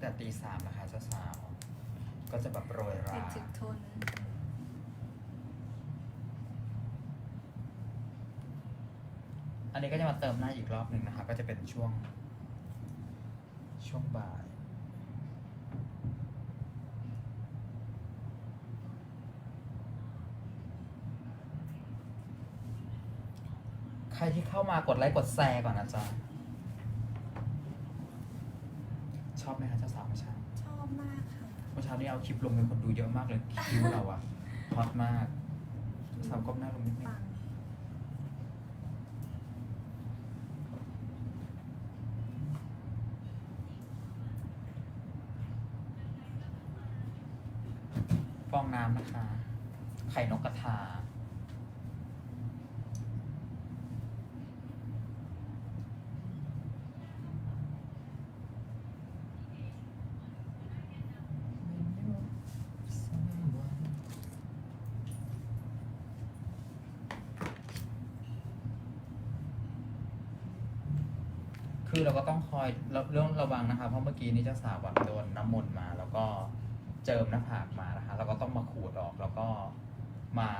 แต่ตีสามนะคะเจ้าสาว ก็จะแบบโรยราติดถึกทน อันนี้ก็จะมาเติมหน้าอีกรอบหนึ่งนะคะ ก็จะเป็นช่วง ช่วงบ่าย ใครที่เข้ามากดไลค์กดแชร์ก่อนนะจ๊ะ ชอบ ไหมคะเจ้าสาวเมื่อเช้าชอบมากค่ะเมื่อเช้านี้เอาคลิปลงมีคนดูเยอะมากเลยคิวเราอะฮอตมากสาวก้มหน้าลงนิดนึงปังฟองน้ำนะคะ ไข่นกกระทา คือเราก็ต้องคอยเราเรื่องระวังนะคะ เพราะเมื่อกี้นี่เจ้าสาวแบบโดนน้ำมนต์มา แล้วก็เจิมหน้าผากมานะคะเราก็ต้องมาขูดออกแล้วก็มา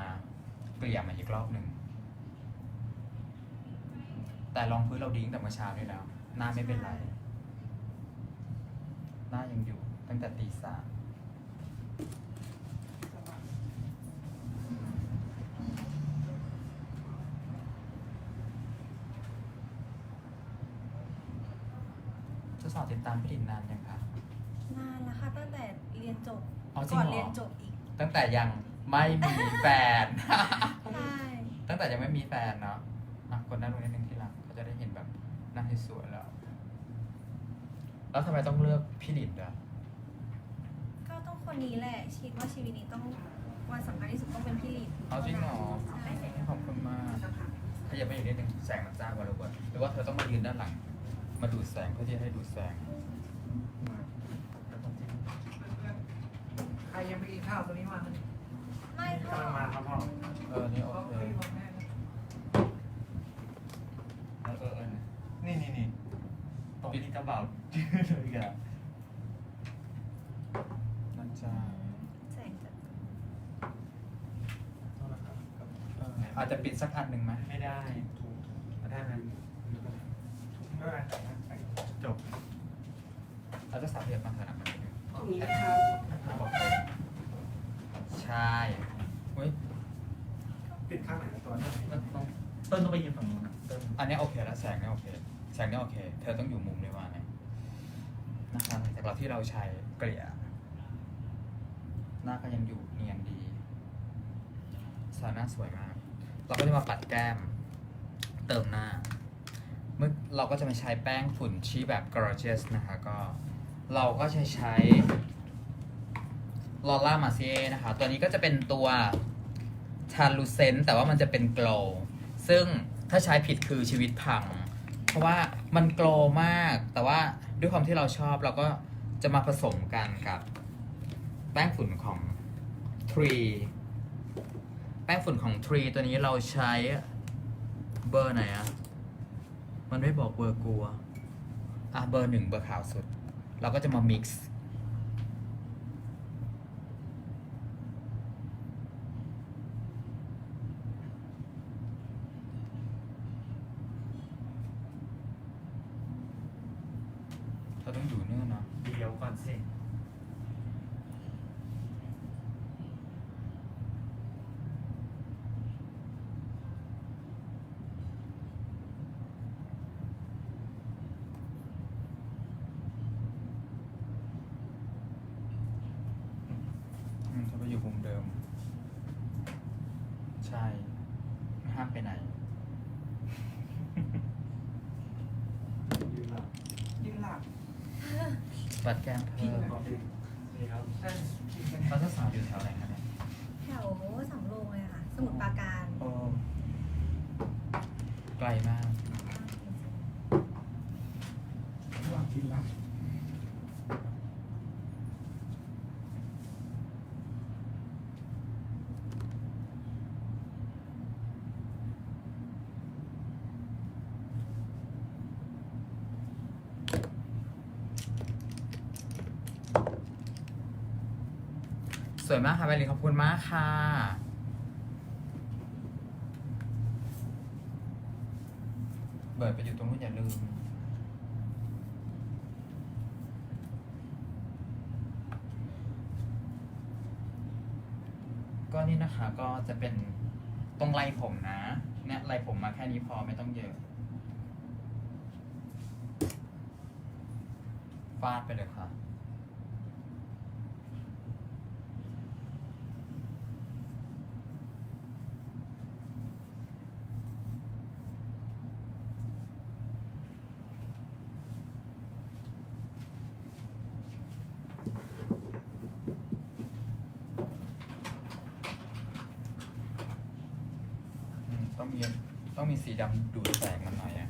เกลี่ยมาอีกรอบหนึ่ง แต่รองพื้นเราดิ้งแต่เมื่อเช้านี่แล้ว หน้าไม่เป็นไร หน้ายังอยู่ตั้งแต่ตีสามเจ้าสาว ติดตามพี่ดินนานยังคะ นานแล้วค่ะตั้งแต่เรียนจบอ๋อจริงก่อนเหรอ เรียนจบอีกตั้งแต่ยังไม่มีแฟน ใช่ตั้งแต่ยังไม่มีแฟนเนาะอะคนหน้าลงนิดนึงที่หลังเขาจะได้เห็นแบบหน้าที่สวยแล้ว แล้วทำไมต้องเลือกพี่ดินอะก็ต้องคนนี้แหละคิดว่าชีวิตนี้ต้องวันสำคัญที่สุดต้องเป็นพี่ลินเอาจริงเหรอใช่ขอบคุณมากขยับไปอยู่นิดนึงแสงมันจ้ากว่าเราก่อนหรือว่าเธอต้องมายืนด้านหลัง มาดูดแสงเพื่อที่จะให้ดูดแสง ใครยังไม่กินข้าวตัวนี้มาไม่พ่อกำลังมาครับพ่อเออ นี่โอพ่อเคพี่บอกแม่นะเออเออเออนี่นี่นี่ตรงนี้จะเบาเลยอะนั่นจ้าแสงจะโทษนะครับเอออาจจะปิดสักอันหนึ่งไหมไม่ได้ถูกได้ไหม ไม่เป็นไรจบ เราจะสับเรียบมาขนาดไหนตรงนี้นะครับใช่เฮ้ยปิดข้างไหนตัวนี้มันต้องต้นต้องไปยืนฝั่งนู้นนะต้นอันนี้โอเคแล้วแสงเนี่ยโอเค แสงเนี่ยโอเค เธอต้องอยู่มุมเลยว่าเนี่ยนะคะหลังจากเราที่เราใช้เกลี่ยหน้าก็ยังอยู่เนียนดีสาวหน้าสวยมาก เราก็จะมาปัดแก้ม เติมหน้า เมื่อเราก็จะมาใช้แป้งฝุ่นชี้แบบ gorgeous นะคะก็ เราก็จะใช้ลอร่ามาเซียนะคะ ตัวนี้ก็จะเป็นตัว translucent แต่ว่ามันจะเป็น glow ซึ่งถ้าใช้ผิดคือชีวิตพัง เพราะว่ามัน glow มาก แต่ว่าด้วยความที่เราชอบเราก็จะมาผสมกันกับแป้งฝุ่นของ Tree แป้งฝุ่นของ Tree ตัวนี้เราใช้เบอร์ไหนอะมันไม่บอกเบอร์กูอะอะเบอร์หนึ่งเบอร์ขาวสุด เราก็จะมา mix เราต้องอยู่เนื่อเนาะเดี๋ยวก่อนสิอืมถ้าไปอยู่มุมเดิม ใช่ ไม่ห้ามไปไหน ยืนหลับยืนหลับ บัดแก้มพี่เพิ่มบอกดีครับเราจะสาวอยู่แถวไหนคะเนี่ยแถวสำโรงเลยค่ะ สมุทรปราการโอ้ไกลมากหลับกิ วยมากค่ะแบลลินขอบคุณมากค่ะ เบิร์ดไปอยู่ตรงนู้นอย่าลืม ก็นี่นะคะก็จะเป็นตรงไรผมนะเนี่ยไรผมมาแค่นี้พอไม่ต้องเยอะฟาดไปเลยค่ะ อืม ต้องมีต้องมีสีดำดูดแสงมันหน่อยอะ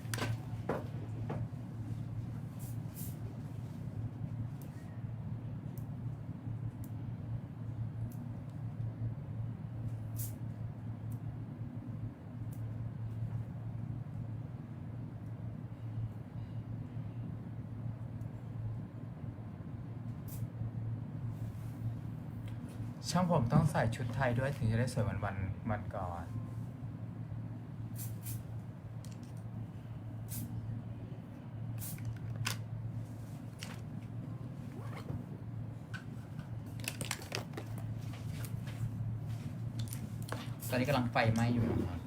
ช่างผมต้องใส่ชุดไทยด้วยถึงจะได้สวยเหมือนวันวันก่อน ตอนนี้กำลังไฟไหม้อยู่นะครับ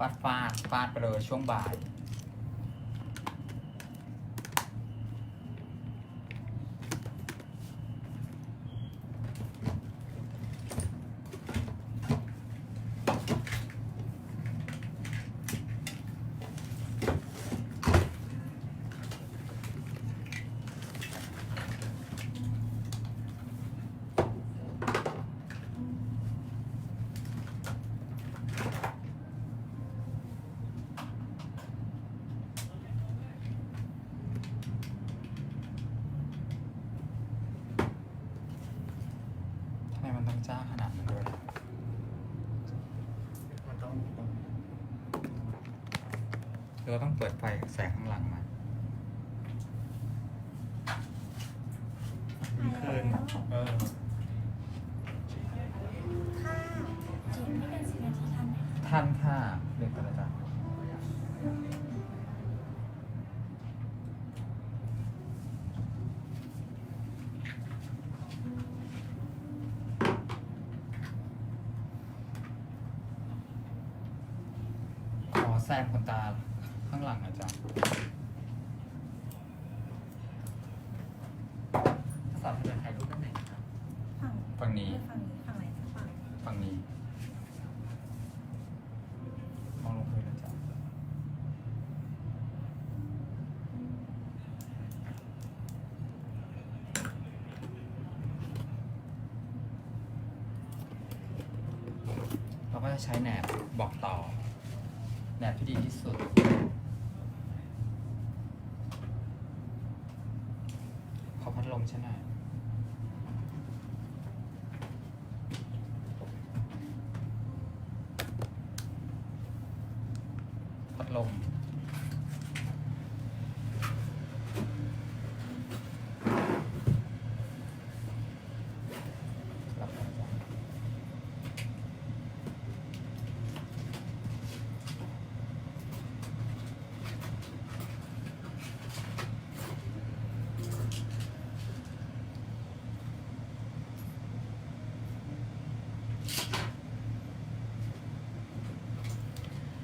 ฟาดฟาดฟาดไปเลยช่วงบ่าย ทำไมมันต้องจ้าขนาดนั้นด้วยล่ะ มันต้อง หรือว่าต้องเปิดไฟแสงข้างหลังมาคืนเออค่ะจีบไม่เกินสิบนาทีทันไหมท่านค่ะเรียกกันเลยจ้ะขอแซมขนตา ข้างหลังหนะจ๊ะสอบจะถ่ายรูปด้านไหนครับฝั่งฝั่งนี้ ฝั่งนี้ฝั่งไหนฝั่งฝั่งนี้ มองลงพื้นนะจ๊ะเราก็จะใช้แหนบบอกต่อ แหนบ ที่ดีที่สุด ขอพัดลมใช่ไหม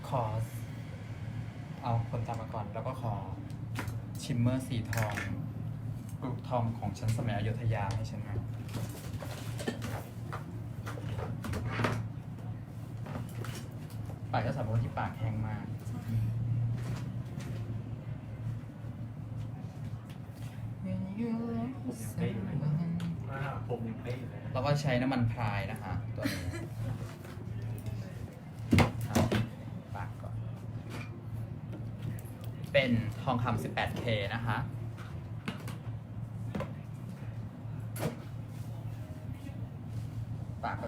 ขอเอาคนตามมาก่อน แล้วก็ขอชิมเมอร์สีทองกรุทองของฉันสมัยอยุธยาให้ฉันมาปากก็สามารถที่ปากแห้งมากเป้แล้วก็ใช้น้ำมันพรายนะคะตัวนี้ ปากก็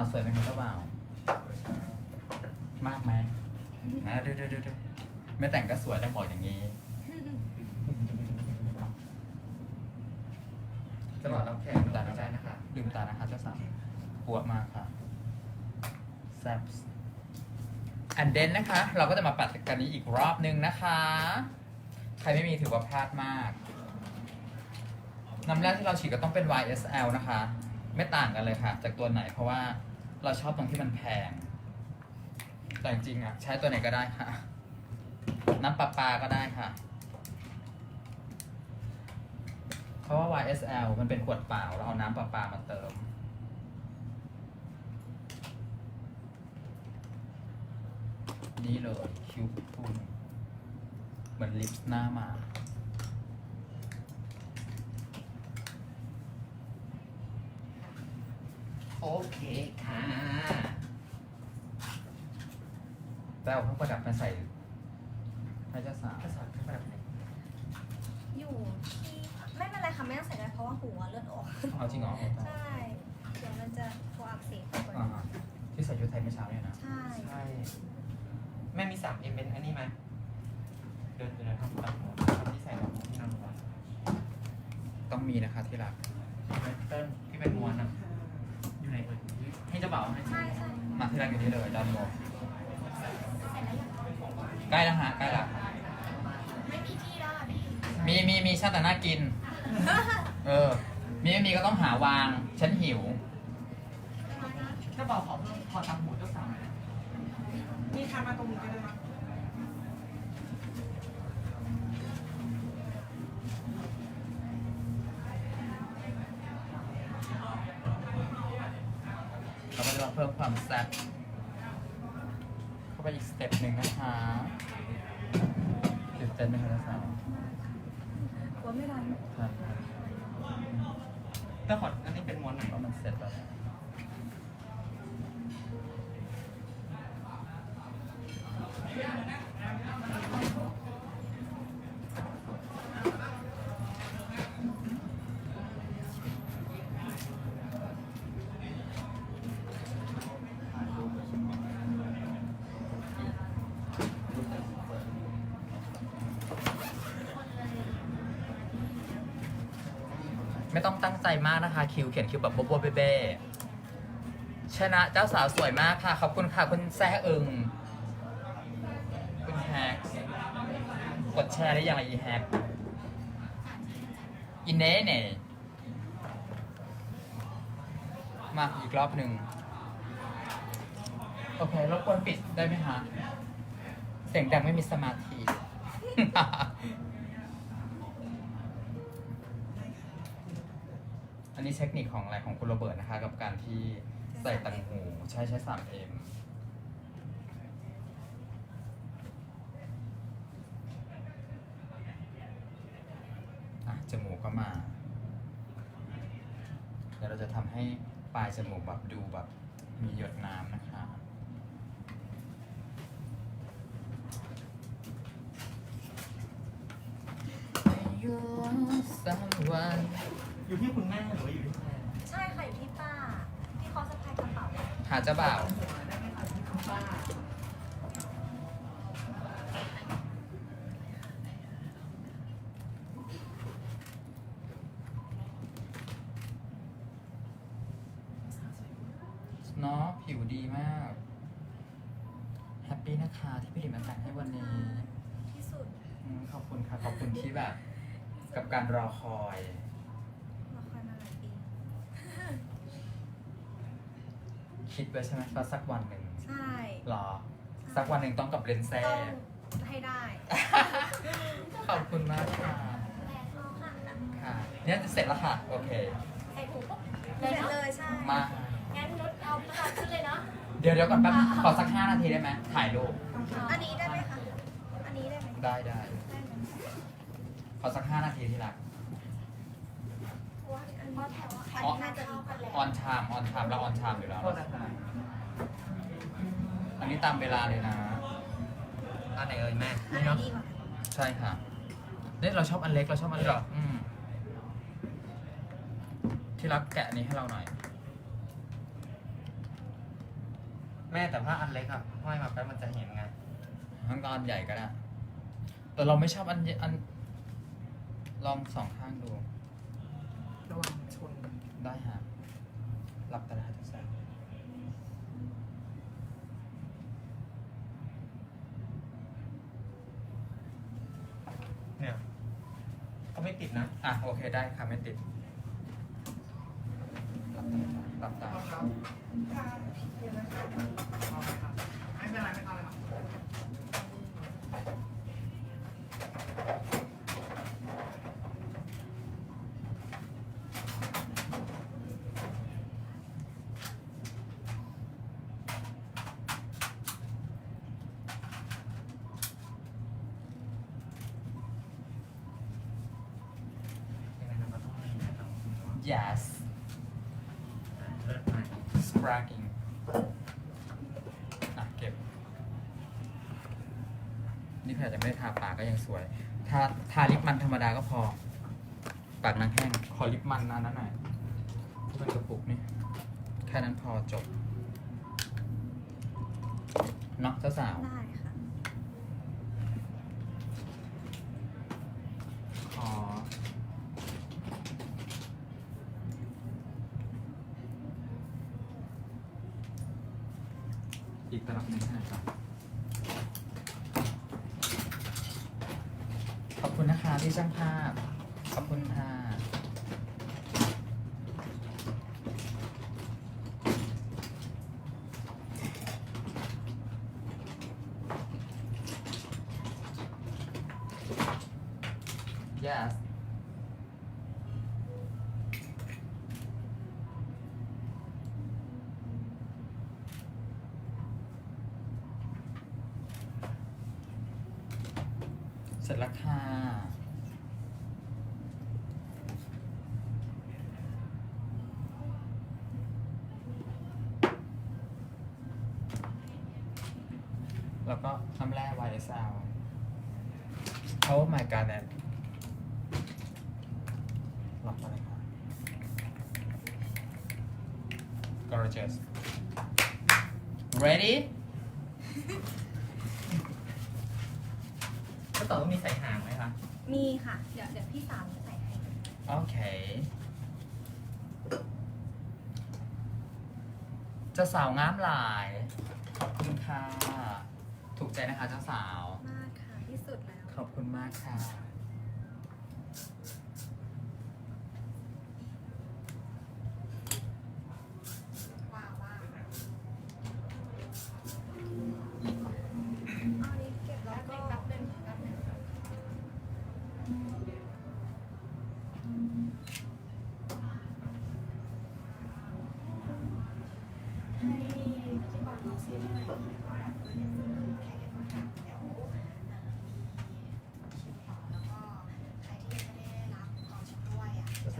าสาวสวยไหมครับเจ้าบ่าวมากไหมนะดูดูดูดูไม่แต่งก็สวยแล้วบอกอย่างนี้จะบอกรับแขกตาใจนะคะลืมตานะคะเจ้าสาวปวดมากค่ะแซ่บอันเดนนะคะ เราก็จะมาปัดกันนี้อีกรอบนึงนะคะ ใครไม่มีถือว่าพลาดมาก น้ำแรกที่เราฉีดก็ต้องเป็น YSL นะคะ ไม่ต่างกันเลยค่ะ จากตัวไหนเพราะว่า เราชอบตรงที่มันแพง แต่จริงๆอะ ใช้ตัวไหนก็ได้ค่ะ น้ำปลาปลาก็ได้ค่ะ เพราะว่า YSL มันเป็นขวดเปล่า เราเอาน้ำปลาปลามาเติม นี่เลยคิวทูนเหมือนลิปส์หน้ามา โอเคค่ะแต่เอาเครื่องประดับมาใส่ให้เจ้าสาวภาษาเครื่องประดับไหนอยู่ที่ไม่เป็นไรค่ะไม่ต้องใส่ได้เพราะว่าหัวเลือดออก เอาจริงเหรอใช่เดี๋ยวมันจะตัวอักเสบไปกว่าอ่านี้ที่ใส่ชุดไทยเมื่อเช้าเนี่ยนะใช่ใช่แม่มีสามเอ็มเป็นอันนี้ไหมเดินเดินทำตัดหัวที่ใส่รองที่นอนหัวต้องมีนะคะที่รักเต้นที่เป็นม้วนอะอยู่ไหนเอ่ย ให้เจ้าบ่าวให้ใช่ใช่มาที่รักอยู่นี่เลยด้านบนใกล้แล้วฮะใกล้แล้วไม่มีที่แล้วอะพี่มีมีมีชาติแต่น่ากิน เออ มีไม่มีก็ต้องหาวาง ฉันหิว เจ้าบ่าวขอเพิ่มขอตำหูเจ้าสาวหน่อยนะนี่ทำมาตรงนี้ก็ได้นะ เจ้าขออันนี้เป็นม้วนไหนว่ามันเสร็จแล้ว ตั้งใจมากนะคะ คิวเขียนคิวแบบบ๊ะๆเบ้ๆชนะเจ้าสาวสวยมากค่ะ ขอบคุณค่ะ คุณแซ่เอึงคุณแฮกกดแชร์ได้ยังไงอีแฮกอินเน่เน่มาอีกรอบหนึ่งโอเครบกวนปิดได้ไหมฮะเสียงดังไม่มีสมาธิ อันนี้เทคนิคของอะไรของคุณโรเบิร์ตนะคะ กับการที่ใส่ตังหูใช้ใช้สามเอ็มอะจมูกก็มา เดี๋ยวเราจะทำให้ปลายจมูกแบบดูแบบมีหยดน้ำนะคะ someone อยู่ที่คุณแม่หรือว่าอยู่ที่แม่ใช่ค่ะอยู่ที่ป้าที่เขาสะพายกระเป๋าหาเจ้าบ่าว เนาะผิวดีมาก แฮปปี้นะคะที่พี่หลิมมาแต่งให้วันนี้ที่สุด อืมขอบคุณค่ะ ขอบคุณที่แบบ กับการรอคอย ละครมาหลายปี คิดไว้ใช่ไหมว่าสักวันหนึ่งใช่หรอ สักวันหนึ่งต้องกับเลนเซ่ต้องให้ได้ขอบคุณมากค่ะค่ะเนี่ยจะเสร็จแล้วค่ะ โอเค ใส่ถุงปุ๊บเสร็จเลยใช่ มา งั้นนุชเอาประกาศขึ้นเลยเนาะเดี๋ยวเดี๋ยวก่อนแป๊บขอสักห้านาทีได้ไหมถ่ายรูปอันนี้ได้ไหมคะ อันนี้ได้ไหมได้ได้ได้ไหม ขอสักห้านาทีที่รัก เพราะแถวอะอ๋อน่าจะเข้ากันแล้วออนชามออนชามแล้วออนชามอยู่แล้วโทษนะคะอันนี้ตามเวลาเลยนะ อันไหนเอ่ยแม่อันนี่ไหนเนาะดีกว่าใช่ค่ะเนี่ยเราชอบอันเล็กเราชอบอันเล็กเหรออืมที่รักแกะอันนี้ให้เราหน่อย แม่แต่ถ้าอันเล็กอะห้อยมาแป๊บมันจะเห็นไงทั้งก็อันใหญ่ก็ได้แต่เราไม่ชอบอันอัน ลองสองข้างดูระวังชน ได้ฮะหลับตาได้ทุกสันเนี่ยก็ไม่ติดนะ อะ โอเคได้ค่ะไม่ติด หลับตาหลับตาถ้าผิดเนี่ยนะครับเอาไหมครับไม่เป็นไรไม่เอาเลยครับ ยังไงเราก็ต้องมีนะครับ yes เลิศมาก sparking อะเก็บ นี่ขนาดยังไม่ได้ทาปากก็ยังสวย ทาทาลิปมันธรรมดาก็พอ ปากนางแห้ง ขอลิปมันอันนั้นหน่อยที่เป็นกระปุกนี่ แค่นั้นพอจบ เนาะเจ้าสาวได้ค่ะ ขอ อีกตลับหนึ่งให้หน่อยครับขอบคุณนะคะที่ช่างภาพ ขอบคุณค่ะ yes เสร็จแล้วค่ะแล้วก็น้ำแร่ YSL Oh my god that หลับมาเลยค่ะ gorgeous ready ก็ต่อต้องมีใส่หางไหมคะ มีค่ะ เดี๋ยวเดี๋ยวพี่สาวจะใส่ให้ โอเคเจ้าสาวงามหลาย ขอบคุณค่ะ ถูกใจนะคะเจ้าสาว มากค่ะที่สุดแล้ว ขอบคุณมากค่ะ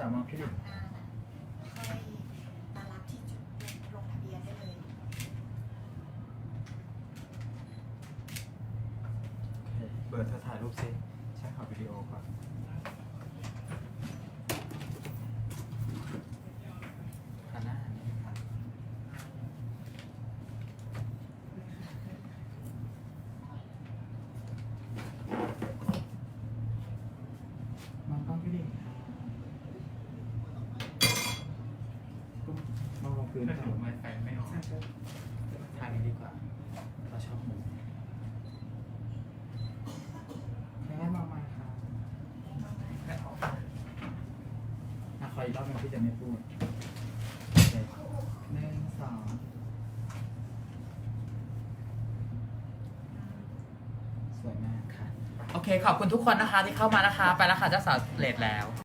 ใครที่ยังไม่ได้รับกองชุดด้วยอะ เจ้าสาวมองพี่ดิ หน้าน่ะค่อย อเธอถ่ายรูปสิใช่ขอวิดีโอก่อน หันหน้านี่ครับ มองกล้องพี่ดิมองลงพื้น ถ้า ก่อ ถูก น ไม้ไฟไม่ออก ทางนี้ดีกว่าเราชอบมุม แม่มองมาค่ะอะขออีกรอบหนึงที่จะ ไม่พูดโอเคหนึ่งสองสวยมากค่ะ โอเค ขอบคุณทุกคนนะคะที่เข้ามานะคะ ไปแล้วค่ะเจ้าสาวเลดแล้ว